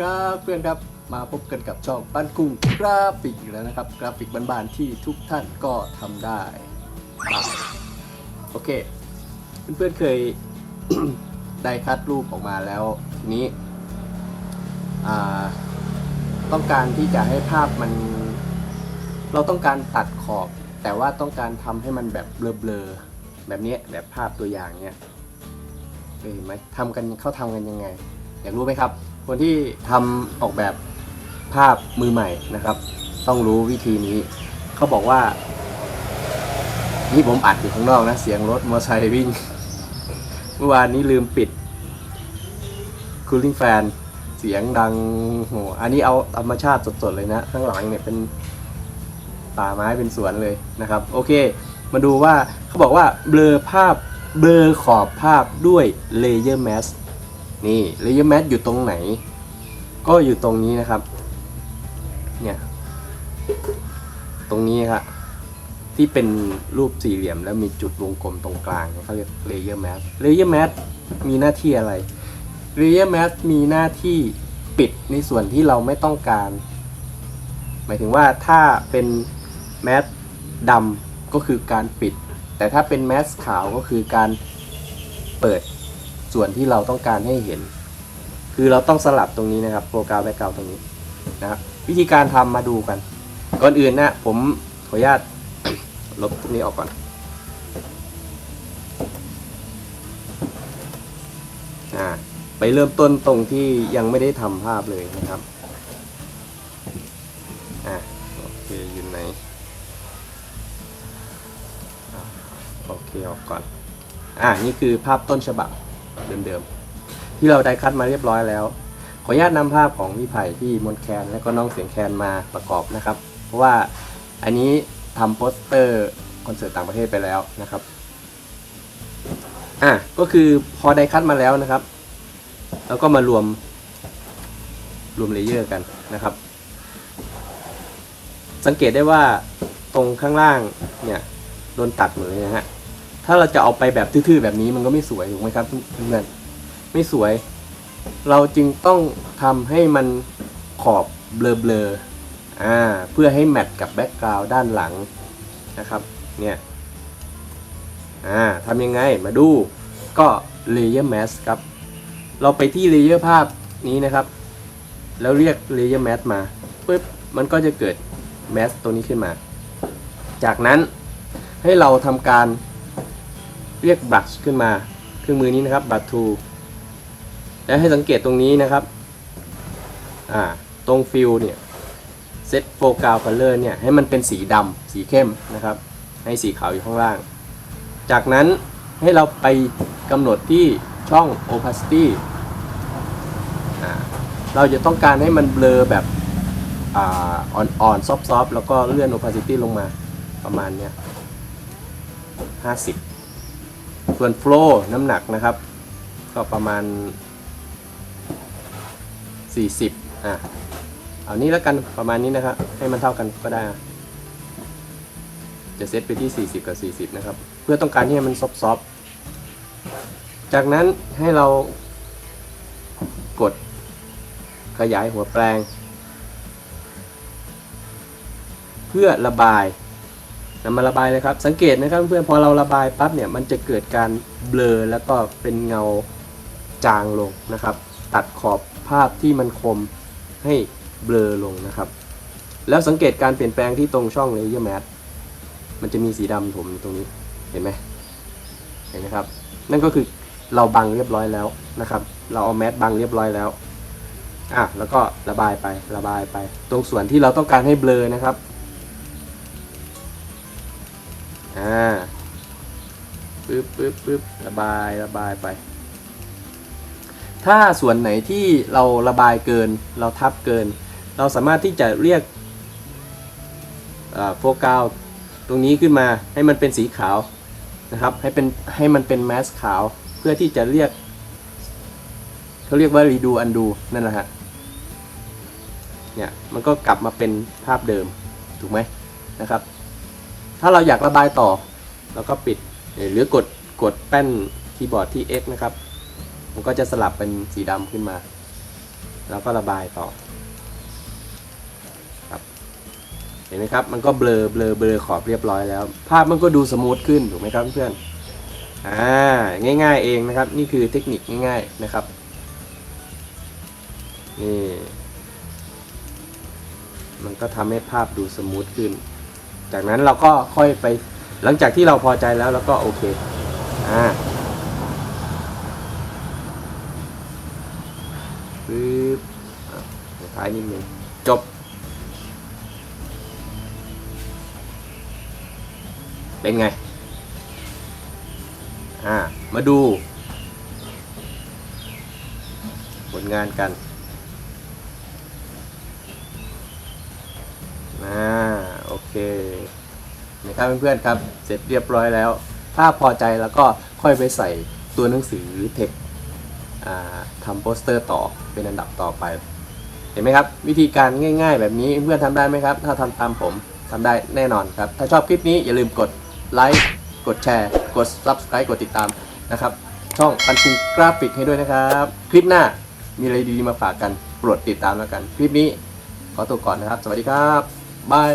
ครับเพื่อนครับมาพบกันกับช่องปั้นกุ้งกราฟิกอีกแล้วนะครับ กราฟิกบานๆที่ทุกท่านก็ทำได้โอเคเพื่อนๆเคยได้คัดรูปออกมาแล้วทีนี้ต้องการที่จะให้ภาพมัน เราต้องการตัดขอบ แต่ว่าต้องการทำให้มันแบบเบลอๆแบบนี้แบบภาพตัวอย่างเนี้ยเคยเห็นไหมทำกันเขาทำกันยังไง อยากรู้ไหมครับ คนที่ทำออกแบบภาพมือใหม่นะครับ ต้องรู้วิธีนี้ เขาบอกว่า นี่ผมอัดอยู่ข้างนอกนะ เสียงรถมอเตอร์ไซค์วิ่ง เมื่อวานนี้ลืมปิด cooling fan เสียงดังโหอันนี้เอาธรรมชาติสดๆเลยนะ ข้างหลังเนี่ยเป็นป่าไม้เป็นสวนเลยนะครับ โอเค มาดูว่าเขาบอกว่าเบลอภาพเบลอขอบภาพด้วย layer mask นี่ layer mask อยู่ตรงไหน ก็อยู่ตรงนี้นะครับ เนี่ย ตรงนี้ครับที่เป็นรูปสี่เหลี่ยมแล้วมีจุดวงกลมตรงกลางเขาเรียก layer mask layer mask มีหน้าที่อะไร layer mask มีหน้าที่ปิดในส่วนที่เราไม่ต้องการ หมายถึงว่าถ้าเป็นแมสดำก็คือการปิด แต่ถ้าเป็นแมสขาวก็คือการเปิด ส่วนที่เราต้องการให้เห็น คือเราต้องสลับตรงนี้นะครับโปรแกรมแบ็กกราวตรงนี้นะครับวิธีการทำมาดูกัน ก่อนอื่นนะผมขออนุญาตลบพวกนี้ออกก่อนอ่าไปเริ่มต้นตรงที่ยังไม่ได้ทำภาพเลยนะครับ อ่าโอเคอยู่ไหนอโอเคออกก่อน อ่านี่คือภาพต้นฉบับ เดิมๆ ที่เราได้คัดมาเรียบร้อยแล้ว ขออนุญาตนำภาพของพี่ไผ่พี่มนต์แคนและก็น้องเสียงแคนมาประกอบนะครับ เพราะว่าอันนี้ทำโปสเตอร์คอนเสิร์ตต่างประเทศไปแล้วนะครับอะก็คือพอได้คัดมาแล้วนะครับ แล้วก็มารวมรวมเลเยอร์กันนะครับ สังเกตได้ว่าตรงข้างล่างเนี่ยโดนตัดหมดเลยนะฮะ ถ้าเราจะเอาไปแบบทื่อๆแบบนี้มันก็ไม่สวยถูกไหมครับเพื่อนๆไม่สวย เราจึงต้องทำให้มันขอบเบลอๆอ่าเพื่อให้แมทกับแบ็กกราวด์ด้านหลังนะครับ เนี่ยอ่าทำยังไงมาดูก็ layer mask ครับ เราไปที่ layer ภาพนี้นะครับ แล้วเรียก layer mask มาปุ๊บมันก็จะเกิด mask ตัวนี้ขึ้นมา จากนั้นให้เราทำการ เรียก brush ขึ้นมา เครื่องมือนี้นะครับ brush tool และให้สังเกตตรงนี้นะครับอ่าตรง fill เนี่ย set foreground color เนี่ยให้มันเป็นสีดำสีเข้มนะครับ ให้สีขาวอยู่ข้างล่าง จากนั้นให้เราไปกำหนดที่ช่อง opacity เราจะต้องการให้มันเบลอแบบอ่อ่อนๆซอฟๆแล้วก็เลื่อน opacity ลงมาประมาณเนี้ย50 ส่วน flow น้ำหนักนะครับ ก็ประมาณ 40 อะ เอานี้แล้วกันประมาณนี้นะครับ ให้มันเท่ากันก็ได้ จะเซตไปที่ 40 กับ 40 นะครับ เพื่อต้องการที่ให้มันซอฟๆจากนั้นให้เรากดขยายหัวแปลง เพื่อระบาย นำมาระบายเลยครับ สังเกตนะครับเพื่อนพอเราระบายปั๊บเนี่ยมันจะเกิดการเบลอแล้วก็เป็นเงาจางลงนะครับ ตัดขอบภาพที่มันคมให้เบลอลงนะครับ แล้วสังเกตการเปลี่ยนแปลงที่ตรงช่อง Layer Mask มันจะมีสีดำถมตรงนี้เห็นไหมเห็นไหมครับ นั่นก็คือเราบังเรียบร้อยแล้วนะครับ เราเอาแมสบังเรียบร้อยแล้วอะแล้วก็ระบายไประบายไป ตรงส่วนที่เราต้องการให้เบลอนะครับ อ่าปึ๊บปึ๊บปึ๊บระบายระบายไป ถ้าส่วนไหนที่เราระบายเกิน เราทับเกิน เราสามารถที่จะเรียกโฟกัสตรงนี้ขึ้นมาให้มันเป็นสีขาวนะครับ ให้เป็นให้มันเป็นแมสขาวเพื่อที่จะเรียกเขาเรียกว่า redo undo นั่นแหละฮะเนี่ยมันก็กลับมาเป็นภาพเดิมถูกไหมนะครับ ถ้าเราอยากระบายต่อเราก็ปิดหรือกดกดแป้นคีย์บอร์ดที่ X นะครับ มันก็จะสลับเป็นสีดำขึ้นมา แล้วก็ระบายต่อครับเห็นไหมครับ มันก็เบลอเบลอเบลอขอบเรียบร้อยแล้ว ภาพมันก็ดูสมูทขึ้นถูกไหมครับเพื่อนอ่าง่ายๆเองนะครับ นี่คือเทคนิคง่ายๆนะครับนี่มันก็ทำให้ภาพดูสมูทขึ้น จากนั้นเราก็ค่อยไปหลังจากที่เราพอใจแล้วเราก็โอเคอ่าปึ๊บอะสุดท้ายนิดนึงจบ เป็นไง อ่า มาดู ผลงานกัน อ่า โอเคนะครับเพื่อนๆครับ เสร็จเรียบร้อยแล้ว ถ้าพอใจแล้วก็ค่อยไปใส่ตัวหนังสือเทคทำโปสเตอร์ต่อเป็นอันดับต่อไป เห็นไหมครับ วิธีการง่าย ๆ แบบนี้เพื่อนทำได้ไหมครับ ถ้าทำตามผมทำได้แน่นอนครับ ถ้าชอบคลิปนี้อย่าลืมกดไลค์กดแชร์ กด Subscribe กดติดตามนะครับ ช่องปันคูกราฟิกให้ด้วยนะครับ คลิปหน้ามีอะไรดีๆมาฝากกันโปรดติดตามแล้วกัน คลิปนี้ขอตัวก่อนนะครับ สวัสดีครับบาย